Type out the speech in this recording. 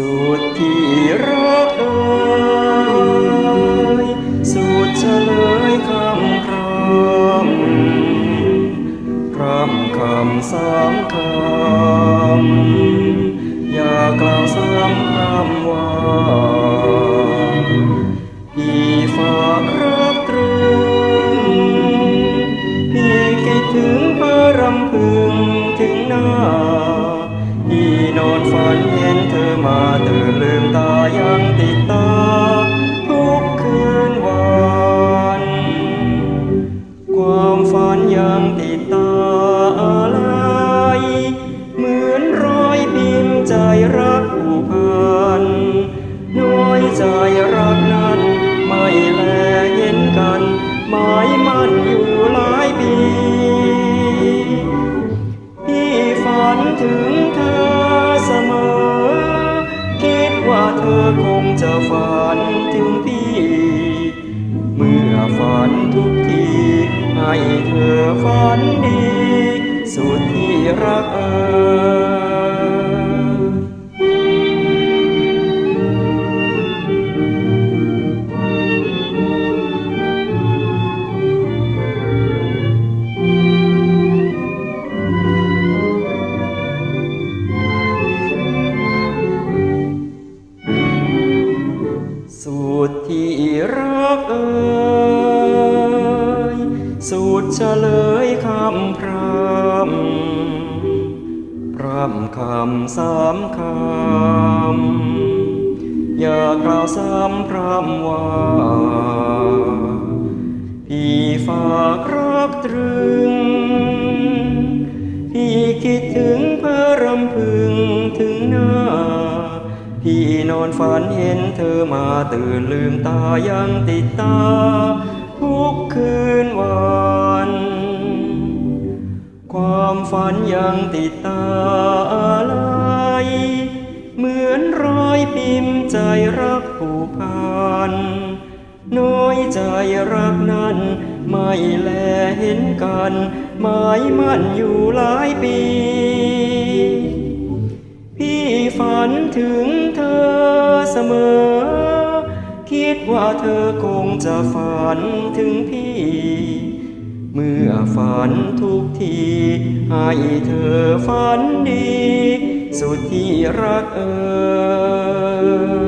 สุดที่รักเอ่ยสุดเฉลยคำครามคำคำสามคำ อย่ากล่าวซ้ำคำว่า มาตื่นลืมตายังติดตา ทุกคืนวัน ความฝันยังติดตาอะไร เหมือนรอยพิมใจรักผูกพันน้อยใจรักนั้นไม่แลเห็นกัน หมายมันอยู่หลายปีพี่ฝันถึง อคงจะฝันถึงพี่ เมื่อฝันทุกที ให้เธอฝันดี สุดที่รักเอ่ย สูตรที่รักเอ่ยสูตรเฉลยคำพรำพรำคำสามคำ อย่ากล่าวซ้ำพรำว่า พี่ฝากรักตรึง อนฝันเห็นเธอมาตื่นลืมตายังติดตา ทุกคืนวัน ความฝันยังติดตาอะไร เหมือนรอยพิมใจรักผูกพัน น้อยใจรักนั้น ไม่แลเห็นกัน หมายมั่นอยู่หลายปี พี่ฝันถึงเธอเสมอ คิดว่าเธอคงจะฝันถึงพี่ เมื่อฝันทุกที ให้เธอฝันดี สุดที่รักเอ่ย